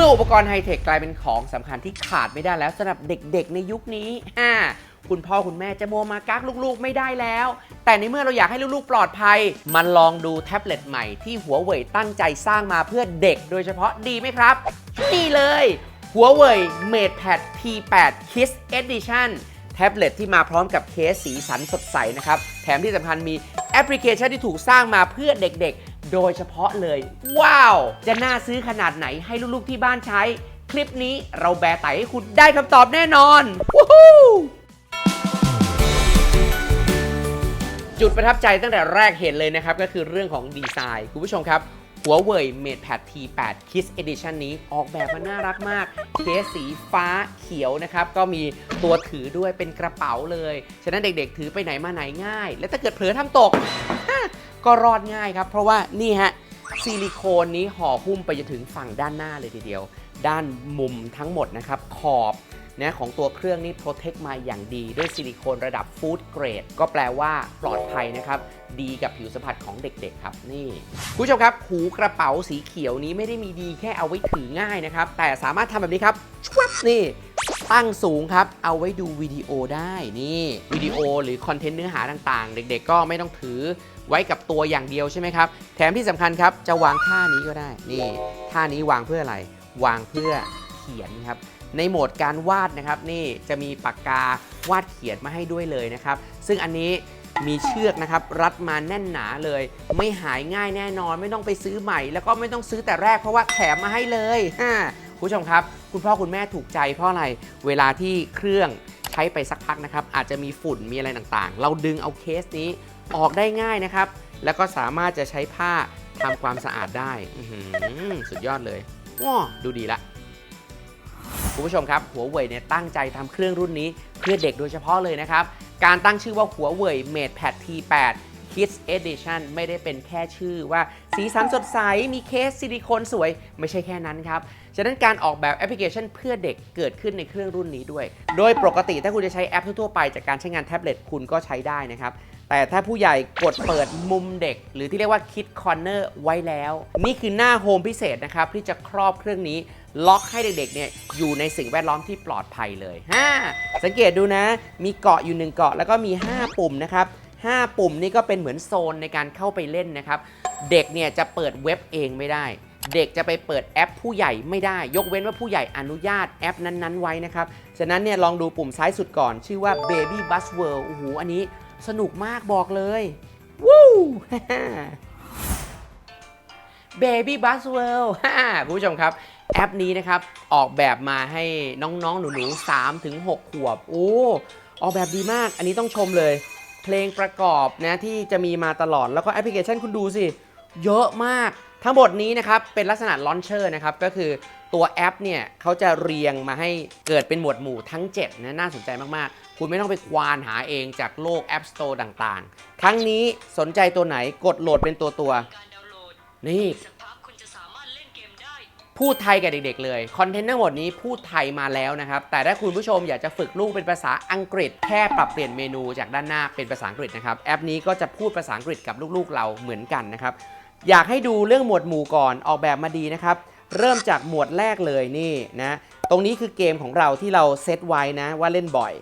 มื่ออุปกรณ์ไฮเทคกลายเป็นของสำคัญที่ขาดไม่ได้แล้วสำหรับเด็กๆในยุคนี้อ่าคุณพ่อคุณแม่จะโมวมากักลูกๆไม่ได้แล้ว แต่ในเมื่อเราอยากให้ลูกๆปลอดภัย มันลองดูแท็บเล็ตใหม่ที่หัวเว่ยตั้งใจสร้างมาเพื่อเด็กโดยเฉพาะดีไหมครับนี่เลยหัวเว่ย MatePad P8 Kids Edition แท็บเล็ตที่มาพร้อมกับเคสสีสันสดใสนะครับ มที่สำคัญมีแอปพลิเคชันที่ถูกสร้างมาเพื่อเด็กๆ โดยเฉพาะเลย ว้าว จะน่าซื้อขนาดไหนให้ลูกๆที่บ้านใช้ คลิปนี้เราแบร์ไตให้คุณได้คำตอบแน่นอนวู้ฮู้จุดประทับใจตั้งแต่แรกเห็นเลยนะครับ ก็คือเรื่องของดีไซน์ คุณผู้ชมครับ หัวเว่ย MatePad T8 Kids Edition นี้ออกแบบมาน่ารักมาก เคสสีฟ้าเขียวนะครับ ก็มีตัวถือด้วยเป็นกระเป๋าเลย ฉะนั้นเด็กๆ ถือไปไหนมาไหนง่าย และถ้าเกิดเผลอทำตก ก็รอดง่ายครับ เพราะว่านี่ฮะซิลิโคนนี้ห่อหุ้มไปจนถึงฝั่งด้านหน้าเลยทีเดียว ด้านมุมทั้งหมดนะครับ ขอบ นะของตัวเครื่องนี่โปรเทคมาอย่างดี ด้วยซิลิโคนระดับฟู้ดเกรดก็แปลว่าปลอดภัยนะครับ ดีกับผิวสัมผัสของเด็กๆครับนี่คุณผู้ชมครับ หูกระเป๋าสีเขียวนี้ไม่ได้มีดีแค่เอาไว้ถือง่ายนะครับ แต่สามารถทำแบบนี้ครับชวับนี่ตั้งสูงครับ เอาไว้ดูวิดีโอได้นี่วิดีโอหรือคอนเทนต์เนื้อหาต่างๆ เด็กๆ ก็ไม่ต้องถือไว้กับตัวอย่างเดียวใช่ไหมครับ แถมที่สำคัญครับ จะวางท่านี้ก็ได้ นี่ ท่านี้วางเพื่ออะไร วางเพื่อเขียนครับ ในโหมดการวาดนะครับ นี่จะมีปากกาวาดเขียนมาให้ด้วยเลยนะครับ ซึ่งอันนี้มีเชือกนะครับ รัดมาแน่นหนาเลย ไม่หายง่ายแน่นอน ไม่ต้องไปซื้อใหม่ แล้วก็ไม่ต้องซื้อแต่แรกเพราะว่าแถมมาให้เลยคุณผู้ชมครับ คุณพ่อคุณแม่ถูกใจเพราะอะไรเวลาที่เครื่องใช้ไปสักพักนะครับ อาจจะมีฝุ่นมีอะไรต่างๆ เราดึงเอาเคสนี้ออกได้ง่ายนะครับ แล้วก็สามารถจะใช้ผ้าทำความสะอาดได้สุดยอดเลยว้าดูดีละ คุณผู้ชมครับหัวเว่ยเนี่ยตั้งใจทำเครื่องรุ่นนี้เพื่อเด็กโดยเฉพาะเลยนะครับ การตั้งชื่อว่าหัวเว่ย MatePad T8 Kids Edition ไม่ได้เป็นแค่ชื่อว่าสีสันสดใส มีเคสซิลิโคนสวย ไม่ใช่แค่นั้นครับ ฉะนั้นการออกแบบแอปพลิเคชันเพื่อเด็กเกิดขึ้นในเครื่องรุ่นนี้ด้วย โดยปกติถ้าคุณจะใช้แอปทั่วไปจากการใช้งานแท็บเล็ตคุณก็ใช้ได้นะครับ แต่ถ้าผู้ใหญ่กดเปิดมุมเด็ก หรือที่เรียกว่า Kid Corner ไว้แล้ว นี่คือหน้าโฮมพิเศษนะครับ ที่จะครอบเครื่องนี้ ล็อกให้เด็กๆเนี่ยอยู่ในสิ่งแวดล้อมที่ปลอดภัยเลยฮ่าสังเกตดูนะ มีเกาะอยู่หนึ่งเกาะแล้วก็มี 5 ปุ่มนะครับ 5 ปุ่มนี่ก็เป็นเหมือนโซนในการเข้าไปเล่นนะครับ เด็กเนี่ยจะเปิดเว็บเองไม่ได้เด็กจะไปเปิดแอปผู้ใหญ่ไม่ได้ ยกเว้นว่าผู้ใหญ่อนุญาตแอปนั้นๆไว้นะครับ ฉะนั้นเนี่ยลองดูปุ่มซ้ายสุดก่อน ชื่อว่า Baby Bus World โอ้โหอันนี้ สนุกมากบอกเลย วู้ Baby Bus World ฮ่าคุณผู้ชมครับ แอปนี้นะครับ ออกแบบมาให้น้องๆ หนูๆ3ถึง6ขวบ โอ้ ออกแบบดีมาก อันนี้ต้องชมเลย เพลงประกอบนะที่จะมีมาตลอด แล้วก็แอปพลิเคชันคุณดูสิ เยอะมาก ทั้งหมดนี้นะครับเป็นลักษณะลอนเชอร์นะครับก็คือตัวแอปเนี่ยเขาจะเรียงมาให้เกิดเป็นหมวดหมู่ทั้ง7นะน่าสนใจมากๆ คุณไม่ต้องไปควานหาเองจากโลก App Store ต่างๆ ทั้งนี้สนใจตัวไหนกดโหลดเป็นตัวตัวนี่พูดไทยกับเด็กๆ เลย คอนเทนต์ทั้งหมดนี้พูดไทยมาแล้วนะครับ แต่ถ้าคุณผู้ชมอยากจะฝึกลูกเป็นภาษาอังกฤษ แค่ปรับเปลี่ยนเมนูจากด้านหน้าเป็นภาษาอังกฤษนะครับ แอปนี้ก็จะพูดภาษาอังกฤษกับลูกๆ เราเหมือนกันนะครับ อยากให้ดูเรื่องหมวดหมู่ก่อนออกแบบมาดีนะครับ เริ่มจากหมวดแรกเลยนี่นะตรงนี้คือเกมของเราที่เราเซตไว้นะว่าเล่นบ่อย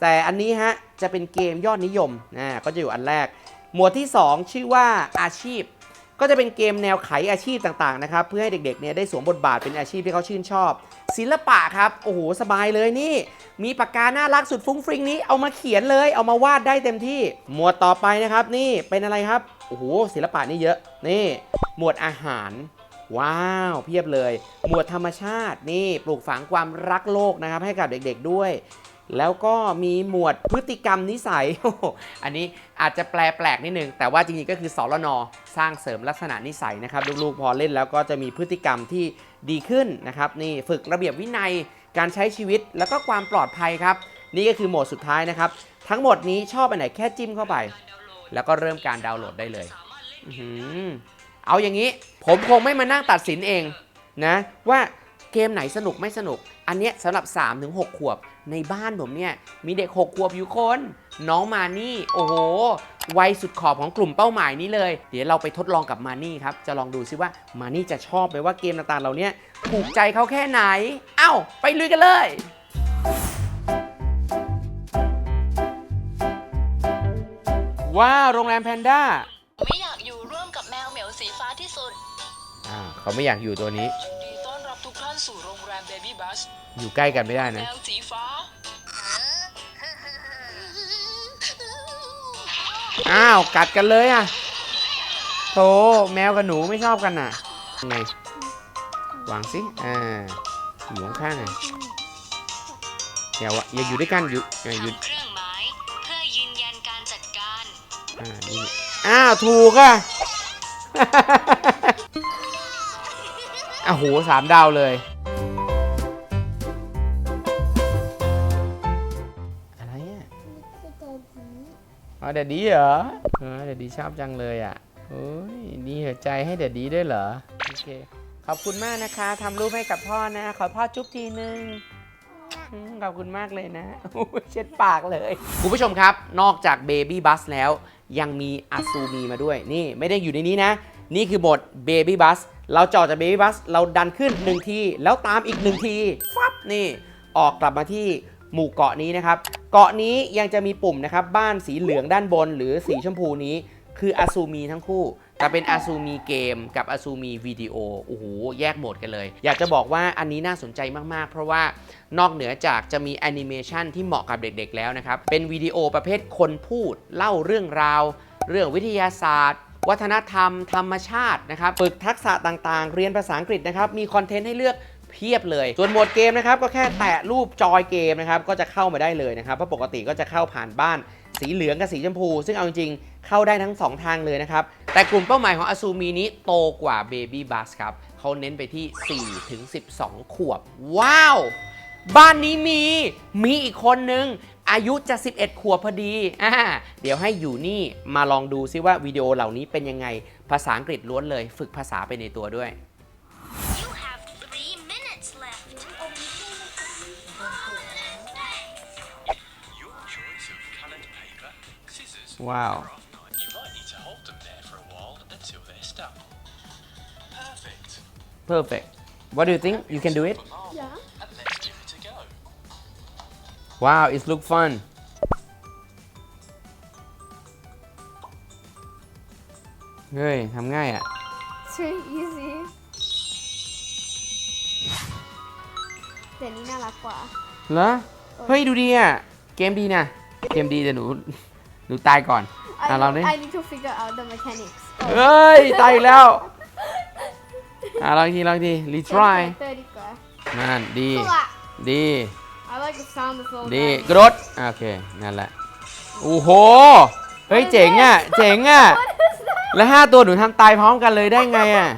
แต่อันนี้ฮะจะเป็นเกมยอดนิยมนะก็จะอยู่อันแรก หมวดที่ 2 ชื่อว่าอาชีพ ก็จะเป็นเกมแนวไขอาชีพต่างๆนะครับเพื่อให้เด็กๆเนี่ยได้สวมบทบาทเป็นอาชีพที่เขาชื่นชอบ ศิลปะครับโอ้โหสบายเลยนี่ มีปากกาน่ารักสุดฟุ้งฟริ้งนี้เอามาเขียนเลย เอามาวาดได้เต็มที่ หมวดต่อไปนะครับนี่เป็นอะไรครับ โอ้โหศิลปะนี่เยอะ นี่ หมวดอาหาร ว้าว เพียบเลย หมวดธรรมชาตินี่ปลูกฝังความรักโลกนะครับให้กับเด็กๆด้วย แล้วก็มีหมวดพฤติกรรมนิสัย อันนี้อาจจะแปลแปลกนิดนึง แต่ว่าจริงๆก็คือสรนสร้างเสริมลักษณะนิสัยนะครับลูกๆพอเล่นแล้วก็จะมีพฤติกรรมที่ดีขึ้นนะครับนี่ฝึกระเบียบวินัยการใช้ชีวิตแล้วก็ความปลอดภัยครับ นี่ก็คือโหมดสุดท้ายนะครับ ทั้งหมดนี้ชอบอันไหนแค่จิ้มเข้าไป แล้วก็เริ่มการดาวน์โหลดได้เลยเล่นอื้อหือเอาอย่างนี้ผมคงไม่มานั่งตัดสินเองนะว่าเกมไหนสนุกไม่สนุก อันเนี้ยสำหรับ 3-6 ขวบในบ้านผมเนี่ยมีเด็ก 6 ขวบอยู่คน น้องมานี่ โอ้โหวัยสุดขอบของกลุ่มเป้าหมายนี้เลย เดี๋ยวเราไปทดลองกับมานี่ครับ จะลองดูซิว่ามานี่จะชอบไหมว่าเกมต่างๆเหล่านี้ถูกใจเขาแค่ไหน เอ้า ไปลุยกันเลย ว้าวโรงแรมแพนด้าไม่อยากอยู่ร่วมกับแมวเหมียวสีฟ้าที่สุด อ่าเขาไม่อยากอยู่ตัวนี้ยินดีต้อนรับทุกท่านสู่โรงแรมเบบี้บัสอยู่ใกล้กันไม่ได้แมนะ วสีฟ้า อ้าวกัดกันเลยอะโธ่แมวกับหนูไม่ชอบกันน่ะยังไงวางสิอ่าอยู่ข้างๆอะอย่าวะอย่าอยู่ด้วยกันอยู่อย่าอยู่ทำเครื่อง อ้าว ถูกอะอ้าวโหสามดาวเลย อะไรอะอ๋อเดดดี้เหรอเออเดดดี้ชอบจังเลยอะโอ้ยดีหัวใจให้เดดดี้ด้วยเหรอ โอเค ขอบคุณมากนะคะทำรูปให้กับพ่อนะ ขอพ่อจุ๊บทีนึงอืม ขอบคุณมากเลยนะ เช็ดปากเลย คุณผู้ชมครับ นอกจากเบบี้บัสแล้ว ยังมีอาซูมีมาด้วย นี่ไม่ได้อยู่ในนี้นะ นี่คือบทเบบี้บัสเราจอดจากเบบี้บัสเราดันขึ้น1ที แล้วตามอีก1ที ฟับนี่ ออกกลับมาที่หมู่เกาะนี้นะครับ เกาะนี้ยังจะมีปุ่มนะครับ บ้านสีเหลืองด้านบน หรือสีชมพูนี้ คืออาซูมีทั้งคู่ แต่เป็นอาซูมีเกมกับอาซูมีวิดีโอโอ้โห แยกโหมดกันเลย อยากจะบอกว่าอันนี้น่าสนใจมาก ๆ เพราะว่านอกเหนือจากจะมีแอนิเมชันที่เหมาะกับเด็ก ๆ แล้วนะครับ เป็นวิดีโอประเภทคนพูด เล่าเรื่องราว เรื่องวิทยาศาสตร์ วัฒนธรรม ธรรมชาตินะครับฝึกทักษะต่างๆ เรียนภาษาอังกฤษนะครับมีคอนเทนต์ให้เลือกเพียบเลย ส่วนโหมดเกมนะครับก็แค่แตะรูปจอยเกมนะครับก็จะเข้ามาได้เลยนะครับเพราะปกติก็จะเข้าผ่านบ้าน สีเหลืองกับสีชมพู ซึ่งเอาจริงๆเข้าได้ทั้ง 2 ทางเลยนะครับ แต่กลุ่มเป้าหมายของอาซูมีนี้โตกว่า Baby Bus ครับเขาเน้นไปที่4ถึง12 ขวบ ว้าว บ้านนี้มี มีอีกคนนึง อายุจะ 11 ขวบพอดีอ่าเดี๋ยวให้อยู่นี่มาลองดูซิว่าวิดีโอเหล่านี้เป็นยังไง ภาษาอังกฤษล้วนเลย ฝึกภาษาไปในตัวด้วย Wow. or craft knife. You might need to hold them there for a while until they're stuck. Perfect. perfect what do you think you can do it Yeah. And let's give it a go. wow it look fun เฮ้ยทำง่ายอ่ะ It's very easy แต่นี้น่ารักกว่า เหรอ เฮ้ย ดูดีอ่ะ เกมดีนะ เกมดีแต่หนู หนูตายก่อน I, อะลองดิ I need to figure out the mechanics เฮ้ยตายอีกแล้ว อะลองอีกทีลองอีกที retry เตอร์ดีกว่านั่นดี ตัว ดี I like the sound of the ดีกรดอะโอเค นั่นแหละ โอ้โห เฮ้ย เจ๋งอะ เจ๋งอะแล้วห้าตัวหนูทำตายพร้อมกันเลยได้ไงอะ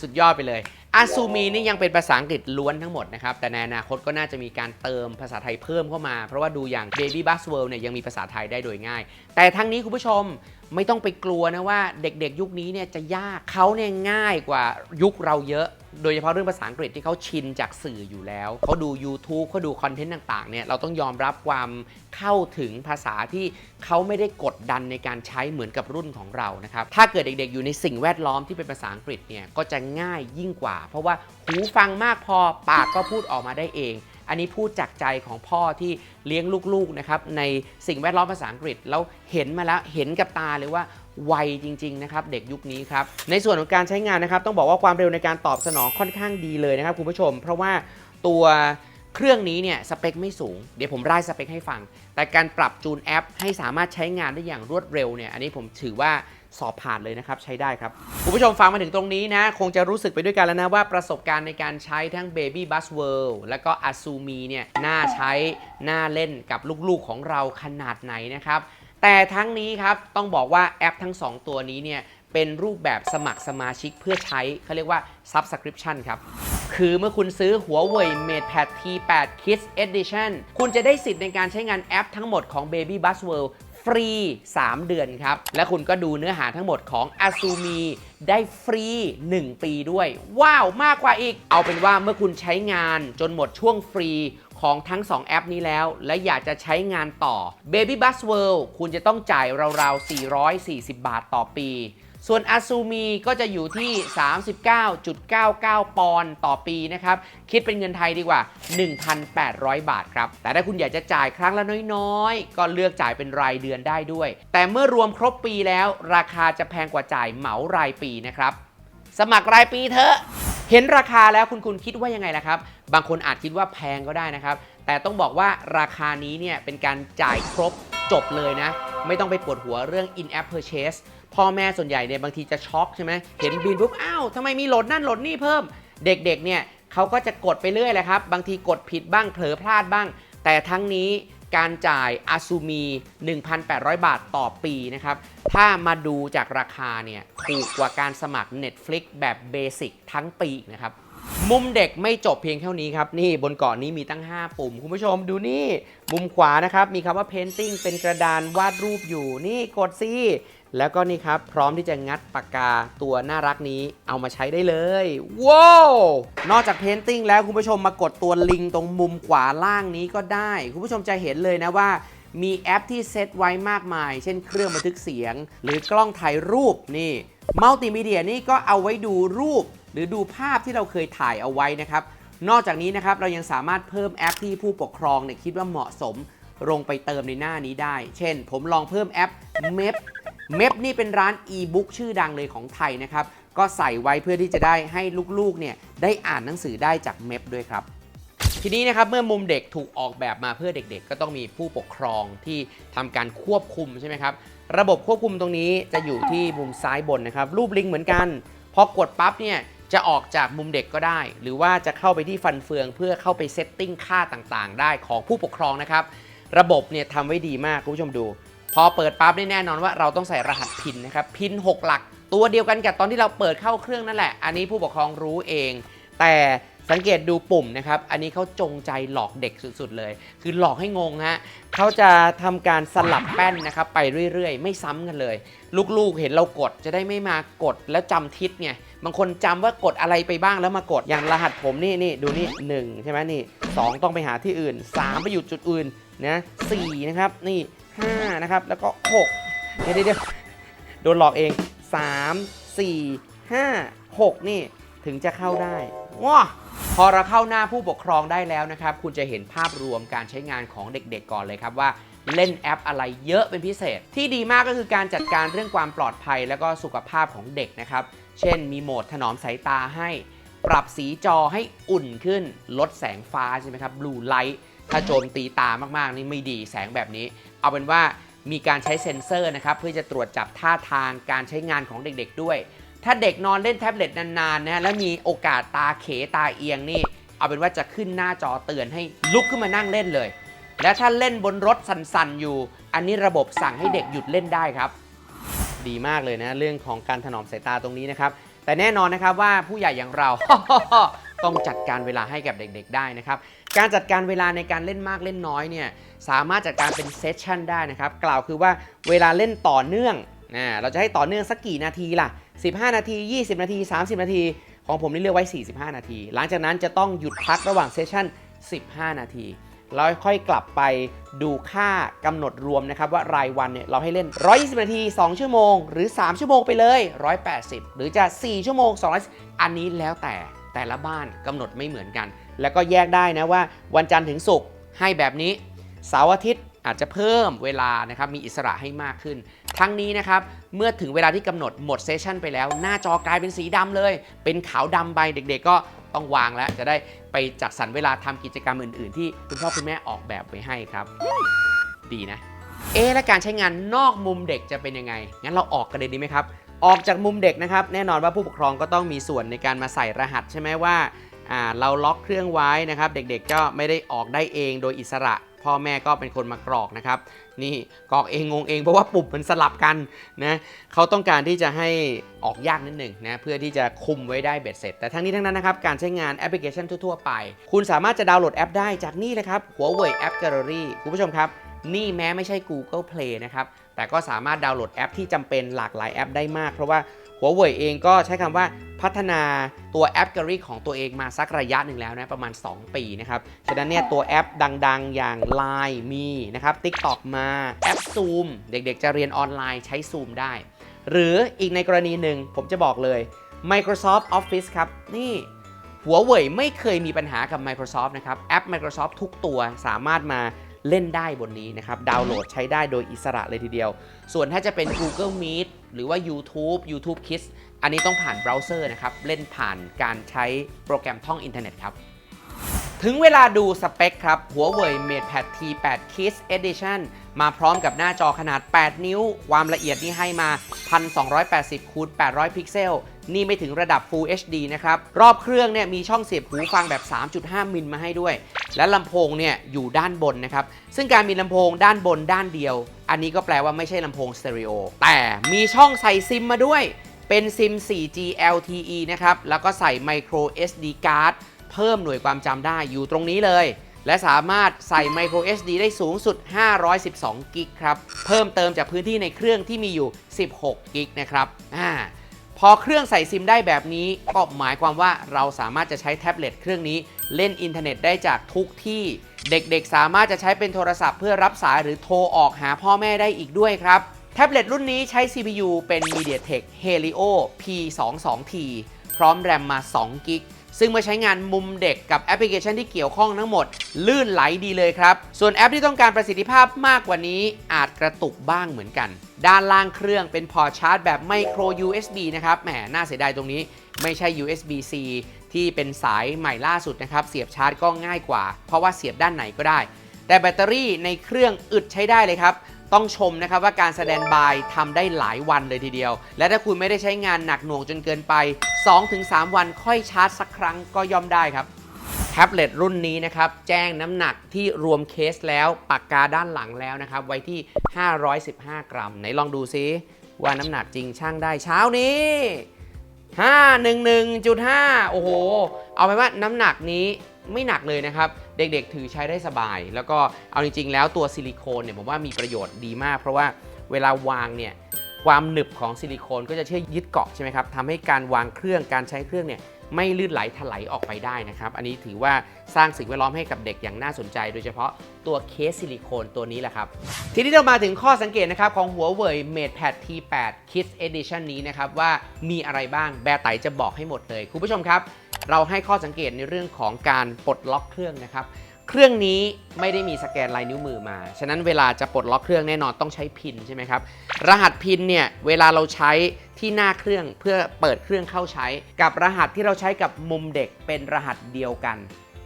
สุดยอดไปเลย อาซูมีนี่ยังเป็นภาษาอังกฤษล้วนทั้งหมดนะครับ แต่ในอนาคตก็น่าจะมีการเติมภาษาไทยเพิ่มเข้ามา เพราะว่าดูอย่าง Baby Bus World เนี่ยยังมีภาษาไทยได้โดยง่าย แต่ทั้งนี้คุณผู้ชมไม่ต้องไปกลัวนะว่าเด็กๆ ยุคนี้เนี่ยจะยากเขาเนี่ยง่ายกว่ายุคเราเยอะ โดยเฉพาะเรื่องภาษาอังกฤษที่เขาชินจากสื่ออยู่แล้ว เขาดู YouTube เขาดูคอนเทนต์ต่างๆเนี่ยเราต้องยอมรับความเข้าถึงภาษาที่เขาไม่ได้กดดันในการใช้เหมือนกับรุ่นของเรานะครับถ้าเกิดเด็กๆ อยู่ในสิ่งแวดล้อมที่เป็นภาษาอังกฤษเนี่ยก็จะง่ายยิ่งกว่า เพราะว่าหูฟังมากพอปากก็พูดออกมาได้เองอันนี้พูดจากใจของพ่อที่เลี้ยงลูกๆนะครับในสิ่งแวดล้อมภาษาอังกฤษแล้วเห็นมาแล้วเห็นกับตาเลยว่า ไวจริงๆนะครับเด็กยุคนี้ครับในส่วนของการใช้งานนะครับต้องบอกว่าความเร็วในการตอบสนองค่อนข้างดีเลยนะครับคุณผู้ชม เพราะว่าตัวเครื่องนี้เนี่ยสเปคไม่สูง เดี๋ยวผมไล่สเปคให้ฟัง แต่การปรับจูนแอป ให้สามารถใช้งานได้อย่างรวดเร็วเนี่ยอันนี้ผมถือว่าสอบผ่านเลยนะครับ ใช้ได้ครับ คุณผู้ชมฟังมาถึงตรงนี้นะ คงจะรู้สึกไปด้วยกันแล้วนะ ว่าประสบการณ์ในการใช้ทั้ง Baby Bus World แล้วก็ Azumi เนี่ยน่าใช้ น่าเล่นกับลูกๆของเราขนาดไหนนะครับ แต่ทั้งนี้ครับต้องบอกว่าแอปทั้ง 2 ตัวนี้เนี่ยเป็นรูปแบบสมัครสมาชิกเพื่อใช้เขาเรียกว่า Subscription ครับ คือเมื่อคุณซื้อหัวเว่ย MatePad T8 Kids Edition คุณจะได้สิทธิ์ในการใช้งานแอปทั้งหมดของ Baby Bus World ฟรี 3 เดือนครับ และคุณก็ดูเนื้อหาทั้งหมดของ Azumi ได้ฟรี 1 ปีด้วย ว้าว มากกว่าอีก เอาเป็นว่าเมื่อคุณใช้งานจนหมดช่วงฟรี ของทั้ง 2 แอปนี้แล้ว และอยากจะใช้งานต่อ Baby Bus World คุณจะต้องจ่ายราวๆ 440 บาทต่อปี ส่วน Azumi ก็จะอยู่ที่ 39.99 ปอนด์ต่อปีนะครับ คิดเป็นเงินไทยดีกว่า 1,800 บาทครับ แต่ถ้าคุณอยากจะจ่ายครั้งละน้อยๆ ก็เลือกจ่ายเป็นรายเดือนได้ด้วย แต่เมื่อรวมครบปีแล้ว ราคาจะแพงกว่าจ่ายเหมารายปีนะครับ สมัครรายปีเถอะ เห็นราคาแล้วคุณคุณคิดว่ายังไงล่ะครับ บางคนอาจคิดว่าแพงก็ได้นะครับ แต่ต้องบอกว่าราคานี้เนี่ยเป็นการจ่ายครบจบเลยนะ ไม่ต้องไปปวดหัวเรื่อง in-app purchase พ่อแม่ส่วนใหญ่เนี่ยบางทีจะช็อกใช่ไหมเห็นบินปุ๊บอ้าวทำไมมีโหลดนั่นโหลดนี่เพิ่ม เด็กๆเนี่ยเขาก็จะกดไปเรื่อยแหละครับ บางทีกดผิดบ้างเผลอพลาดบ้าง แต่ทั้งนี้ การจ่ายอาซูมี 1,800 บาทต่อปีนะครับ ถ้ามาดูจากราคาเนี่ยถูกกว่าการสมัคร Netflix แบบเบสิกทั้งปีนะครับ มุมเด็กไม่จบเพียงเท่านี้ครับ นี่บนเกาะนนี้มีตั้ง 5 ปุ่ม คุณผู้ชมดูนี่ มุมขวานะครับ มีคำว่า painting เป็นกระดานวาดรูปอยู่นี่กดสิ แล้วก็นี่ครับพร้อมที่จะงัดปากกาตัวน่ารักนี้เอามาใช้ได้เลยว้าวนอกจาก painting แล้วคุณผู้ชมมากดตัวลิงตรงมุมขวาล่างนี้ก็ได้ คุณผู้ชมจะเห็นเลยนะว่ามีแอปที่เซตไว้มากมาย เช่นเครื่องบันทึกเสียง หรือกล้องถ่ายรูปนี่มัลติมีเดียนี่ก็เอาไว้ดูรูป หรือดูภาพที่เราเคยถ่ายเอาไว้นะครับ นอกจากนี้นะครับเรายังสามารถเพิ่มแอปที่ผู้ปกครองเนี่ยคิดว่าเหมาะสมลงไปเติมในหน้านี้ได้ เช่น ผมลองเพิ่มแอป m e p m e p นี่เป็นร้านอีบุ๊กชื่อดังเลยของไทยนะครับ ก็ใส่ไว้เพื่อที่จะได้ให้ลูกๆเนี่ยได้อ่านหนังสือได้จาก m e p ด้วยครับทีนี้นะครับเมื่อมุมเด็กถูกออกแบบมาเพื่อเด็กๆ ก็ต้องมีผู้ปกครองที่ทำการควบคุมใช่ไหมครับ ระบบควบคุมตรงนี้จะอยู่ที่มุมซ้ายบนนะครับ รูปลิงเหมือนกัน พอกดปั๊บเนี่ยจะออกจากมุมเด็กก็ได้ หรือว่าจะเข้าไปที่ฟันเฟือง เพื่อเข้าไปเซตติ้งค่าต่างๆ ได้ของผู้ปกครองนะครับ ระบบเนี่ยทำไว้ดีมากคุณผู้ชมดู พอเปิดปั๊บนี่แน่นอนว่าเราต้องใส่รหัสพินนะครับพิน 6 หลัก ตัวเดียวกันกับตอนที่เราเปิดเข้าเครื่องนั่นแหละ อันนี้ผู้ปกครองรู้เอง แต่สังเกตดูปุ่มนะครับ อันนี้เขาจงใจหลอกเด็กสุดๆเลย คือหลอกให้งงฮะเขาจะทำการสลับแป้นนะครับไปเรื่อยๆ ไม่ซ้ำกันเลย ลูกๆเห็นเรากดจะได้ไม่มากดแล้วจำทิศไงบางคนจำว่ากดอะไรไปบ้างแล้วมากดอย่างรหัสผมนี่นี่ดูนี่หนึ่งใช่ไหมนี่สองต้องไปหาที่อื่นสามไปอยู่จุดอื่นนะสี่นะครับนี่ ห้านะครับ แล้วก็หกเดี๋ยวเดี๋ยวโดนหลอกเองสามสี่ห้าหกนี่ถึงจะเข้าได้ว้าพอเราเข้าหน้าผู้ปกครองได้แล้วนะครับ คุณจะเห็นภาพรวมการใช้งานของเด็กๆก่อนเลยครับว่าเล่นแอปอะไรเยอะเป็นพิเศษ ที่ดีมากก็คือการจัดการเรื่องความปลอดภัย และก็สุขภาพของเด็กนะครับ เช่นมีโหมดถนอมสายตาให้ ปรับสีจอให้อุ่นขึ้น ลดแสงฟ้าใช่ไหมครับบลูไลท์ถ้าโจมตีตามากๆ นี่ไม่ดีแสงแบบนี้ เอาเป็นว่ามีการใช้เซ็นเซอร์นะครับเพื่อจะตรวจจับท่าทางการใช้งานของเด็กๆด้วย ถ้าเด็กนอนเล่นแท็บเล็ตนานๆนะแล้วมีโอกาสตาเขตาเอียงนี่ เอาเป็นว่าจะขึ้นหน้าจอเตือนให้ลุกขึ้นมานั่งเล่นเลย และถ้าเล่นบนรถสั่นๆอยู่ อันนี้ระบบสั่งให้เด็กหยุดเล่นได้ครับ ดีมากเลยนะเรื่องของการถนอมสายตาตรงนี้นะครับแต่แน่นอนนะครับว่าผู้ใหญ่อย่างเรา ต้องจัดการเวลาให้กับเด็ก ๆ ได้นะครับ การจัดการเวลาในการเล่นมากเล่นน้อยเนี่ยสามารถจัดการเป็นเซสชันได้นะครับ กล่าวคือว่าเวลาเล่นต่อเนื่องนะเราจะให้ต่อเนื่องสักกี่นาทีล่ะ 15 นาที 20 นาที 30 นาที ของผมนี่เลือกไว้ 45 นาที หลังจากนั้นจะต้องหยุดพักระหว่างเซสชัน15 นาทีแล้วค่อยกลับไปดูค่ากำหนดรวมนะครับ ว่ารายวันเนี่ยเราให้เล่น 120 นาที 2 ชั่วโมง หรือ 3 ชั่วโมงไปเลย 180 หรือจะ 4 ชั่วโมง200อันนี้แล้วแต่แต่ละบ้านกำหนดไม่เหมือนกัน แล้วก็แยกได้นะว่าวันจันทร์ถึงศุกร์ให้แบบนี้เสาร์อาทิตย์อาจจะเพิ่มเวลานะครับมีอิสระให้มากขึ้น ทั้งนี้นะครับเมื่อถึงเวลาที่กำหนดหมดเซสชันไปแล้ว หน้าจอกลายเป็นสีดำเลย เป็นขาวดำไปเด็ก ๆ ก็ต้องวางแล้วจะได้ไปจัดสรรเวลาทำกิจกรรมอื่น ๆ ที่คุณพ่อคุณแม่ออกแบบไว้ให้ครับ ดีนะ เอ๊และการใช้งานนอกมุมเด็กจะเป็นยังไง งั้นเราออกกันเลยดีไหมครับออกจากมุมเด็กนะครับ แน่นอนว่าผู้ปกครองก็ต้องมีส่วนในการมาใส่รหัสใช่ไหมว่า อ่าเราล็อกเครื่องไว้นะครับ เด็กๆก็ไม่ได้ออกได้เองโดยอิสระพ่อแม่ก็เป็นคนมากรอกนะครับ นี่กรอกเองงงเองเพราะว่าปุ่มมันสลับกันนะเขาต้องการที่จะให้ออกยากนิดหนึ่งนะเพื่อที่จะคุมไว้ได้เบ็ดเสร็จ แต่ทั้งนี้ทั้งนั้นนะครับ การใช้งานแอปพลิเคชันทั่วๆไป คุณสามารถจะดาวน์โหลดแอปได้จากนี่เลยครับ Huawei App Gallery คุณผู้ชมครับ นี่แม้ไม่ใช่ Google Play นะครับแต่ก็สามารถดาวน์โหลดแอปที่จำเป็นหลากหลายแอปได้มาก เพราะว่า หัวเว่ยเองก็ใช้คำว่าพัฒนาตัวแอป Gallery ของตัวเองมาสักระยะหนึ่งแล้วนะประมาณ 2 ปีนะครับ ฉะนั้นเนี่ยตัวแอปดังๆ อย่าง Line มีนะครับ TikTok มาแอป Zoom เด็กๆ จะเรียนออนไลน์ใช้ Zoom ได้ หรืออีกในกรณีหนึ่งผมจะบอกเลย Microsoft Office ครับ นี่หัวเว่ยไม่เคยมีปัญหากับ Microsoft นะครับ แอป Microsoft ทุกตัวสามารถมา เล่นได้บนนี้นะครับดาวน์โหลดใช้ได้โดยอิสระเลยทีเดียว ส่วนถ้าจะเป็น Google Meet หรือว่า YouTube YouTube Kids อันนี้ต้องผ่านเบราว์เซอร์นะครับ เล่นผ่านการใช้โปรแกรมท่องอินเทอร์เน็ตครับ ถึงเวลาดูสเปคครับหัวเว่ย MatePad T8 Kids Edition มาพร้อมกับหน้าจอขนาด 8 นิ้ว ความละเอียดนี่ให้มา 1280คูณ800 พิกเซล นี่ไม่ถึงระดับ Full HD นะครับ รอบเครื่องเนี่ยมีช่องเสียบหูฟังแบบ 3.5 มิลมาให้ด้วย และลำโพงเนี่ยอยู่ด้านบนนะครับ ซึ่งการมีลำโพงด้านบนด้านเดียว อันนี้ก็แปลว่าไม่ใช่ลำโพงสเตอริโอ แต่มีช่องใส่ซิมมาด้วย เป็นซิม 4G LTE นะครับ แล้วก็ใส่ Micro SD card เพิ่มหน่วยความจำได้อยู่ตรงนี้เลยและสามารถใส่ Micro SD ได้สูงสุด 512 กิกครับ เพิ่มเติมจากพื้นที่ในเครื่องที่มีอยู่ 16 กิกนะครับ อ่า พอเครื่องใส่ซิมได้แบบนี้ก็หมายความว่าเราสามารถจะใช้แท็บเล็ตเครื่องนี้เล่นอินเทอร์เน็ตได้จากทุกที่ เด็กๆ สามารถจะใช้เป็นโทรศัพท์เพื่อรับสายหรือโทรออกหาพ่อแม่ได้อีกด้วยครับ แท็บเล็ตรุ่นนี้ใช้ CPU เป็น MediaTek Helio P22T พร้อมแรมมา2กิก ซึ่งเมื่อใช้งานมุมเด็กกับแอปพลิเคชันที่เกี่ยวข้องทั้งหมด ลื่นไหลดีเลยครับ ส่วนแอปที่ต้องการประสิทธิภาพมากกว่านี้อาจกระตุกบ้างเหมือนกัน ด้านล่างเครื่องเป็นพอร์ตชาร์จแบบ Micro USB นะครับแหมน่าเสียดายตรงนี้ไม่ใช่ USB-C ที่เป็นสายใหม่ล่าสุดนะครับ เสียบชาร์จก็ง่ายกว่า เพราะว่าเสียบด้านไหนก็ได้ แต่แบตเตอรี่ในเครื่องอึดใช้ได้เลยครับ ต้องชมนะครับว่าการแสดงบายทำได้หลายวันเลยทีเดียว และถ้าคุณไม่ได้ใช้งานหนักหน่วงจนเกินไป 2-3 วันค่อยชาร์จสักครั้งก็ย่อมได้ครับแท็บเล็ตรุ่นนี้นะครับแจ้งน้ำหนักที่รวมเคสแล้วปากกาด้านหลังแล้วนะครับ ไว้ที่ 515 กรัม ไหนลองดูซิว่าน้ำหนักจริงช่างได้เช้านี้ 511.5 โอ้โห เอาไปว่าน้ำหนักนี้ ไม่หนักเลยนะครับ เด็กๆถือใช้ได้สบาย แล้วก็เอาจริงๆ แล้วตัวซิลิโคนเนี่ยผมว่ามีประโยชน์ดีมาก เพราะว่าเวลาวางเนี่ยความหนึบของซิลิโคนก็จะช่วยยึดเกาะใช่ไหมครับทำให้การวางเครื่องการใช้เครื่องเนี่ยไม่ลื่นไหลถลายออกไปได้นะครับ อันนี้ถือว่าสร้างสิ่งแวดล้อมให้กับเด็กอย่างน่าสนใจ โดยเฉพาะตัวเคสซิลิโคนตัวนี้แหละครับ ทีนี้เรามาถึงข้อสังเกตนะครับ ของหัวเว่ย MatePad T8 Kids Edition นี้นะครับ ว่ามีอะไรบ้างแบร์ไตจะบอกให้หมดเลย คุณผู้ชมครับ เราให้ข้อสังเกตในเรื่องของการปลดล็อกเครื่องนะครับ เครื่องนี้ไม่ได้มีสแกนลายนิ้วมือมา ฉะนั้นเวลาจะปลดล็อกเครื่องแน่นอนต้องใช้พินใช่ไหมครับ รหัสพินเนี่ยเวลาเราใช้ที่หน้าเครื่องเพื่อเปิดเครื่องเข้าใช้ กับรหัสที่เราใช้กับมุมเด็กเป็นรหัสเดียวกัน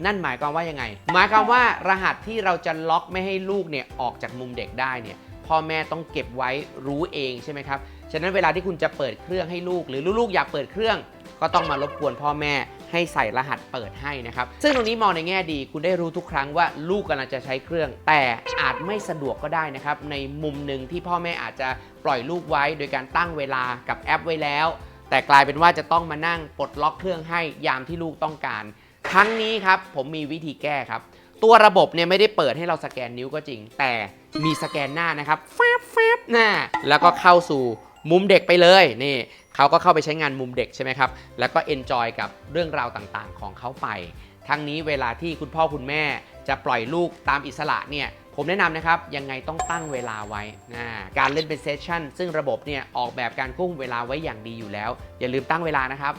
นั่นหมายความว่ายังไง หมายความว่ารหัสที่เราจะล็อกไม่ให้ลูกเนี่ยออกจากมุมเด็กได้เนี่ยพ่อแม่ต้องเก็บไว้รู้เองใช่ไหมครับ ฉะนั้นเวลาที่คุณจะเปิดเครื่องให้ลูก หรือลูกๆอยากเปิดเครื่อง ก็ต้องมารบกวนพ่อแม่ ให้ใส่รหัสเปิดให้นะครับ ซึ่งตรงนี้มองในแง่ดี คุณได้รู้ทุกครั้งว่าลูกกำลังจะใช้เครื่อง แต่อาจไม่สะดวกก็ได้นะครับ ในมุมหนึ่งที่พ่อแม่อาจจะปล่อยลูกไว้ โดยการตั้งเวลากับแอปไว้แล้ว แต่กลายเป็นว่าจะต้องมานั่งปลดล็อกเครื่องให้ยามที่ลูกต้องการ ครั้งนี้ครับผมมีวิธีแก้ครับ ตัวระบบเนี่ยไม่ได้เปิดให้เราสแกนนิ้วก็จริง แต่มีสแกนหน้านะครับแฟบแฟบหน้าแล้วก็เข้าสู่มุมเด็กไปเลยนี่ เขาก็เข้าไปใช้งานมุมเด็กใช่ไหมครับ แล้วก็เอนจอยกับเรื่องราวต่างๆ ของเขาไป ทั้งนี้เวลาที่คุณพ่อคุณแม่จะปล่อยลูกตามอิสระเนี่ย ผมแนะนำนะครับ ยังไงต้องตั้งเวลาไว้นะการเล่นเป็นเซสชั่น ซึ่งระบบเนี่ยออกแบบการควบคุมเวลาไว้อย่างดีอยู่แล้ว อย่าลืมตั้งเวลานะครับ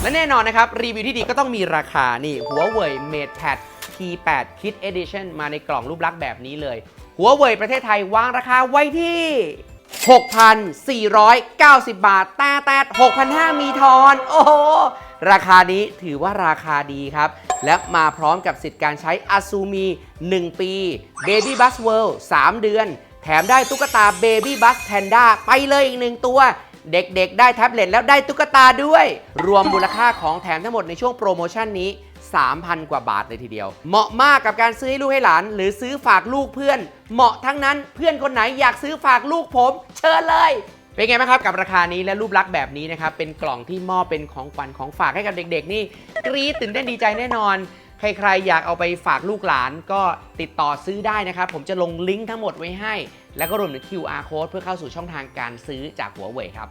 และแน่นอนนะครับ รีวิวที่ดีก็ต้องมีราคา นี่หัวเว่ย MatePad T8 Kid Edition มาในกล่องรูปลักษณ์แบบนี้เลย หัวเว่ยประเทศไทยวางราคาไว้ที่ 6,490 บาท แต่แต่6,500 มีทอน โอ้โห ราคานี้ถือว่าราคาดีครับ และมาพร้อมกับสิทธิ์การใช้ Azumi 1ปี Baby Bus World 3 เดือน แถมได้ตุ๊กตา Baby Bus Panda ไปเลยอีกหนึ่งตัว เด็กๆ ได้แท็บเล็ตแล้วได้ตุ๊กตาด้วย รวมมูลค่าของแถมทั้งหมดในช่วงโปรโมชั่นนี้ 3,000 กว่าบาทเลยทีเดียว เหมาะมากกับการซื้อให้ลูกให้หลาน หรือซื้อฝากลูกเพื่อน เหมาะทั้งนั้นเพื่อนคนไหนอยากซื้อฝากลูกผม เชิญเลย เป็นไงบ้างครับกับราคานี้และรูปลักษณ์แบบนี้นะครับเป็นกล่องที่มอบเป็นของขวัญของฝากให้กับเด็ก ๆ นี่กรี๊ดตื่นเต้นดีใจแน่นอนใครๆ อยากเอาไปฝากลูกหลานก็ติดต่อซื้อได้นะครับ ผมจะลงลิงก์ทั้งหมดไว้ให้ แล้วก็รวมถึง QR code เพื่อเข้าสู่ช่องทางการซื้อจากหัวเว่ยครับ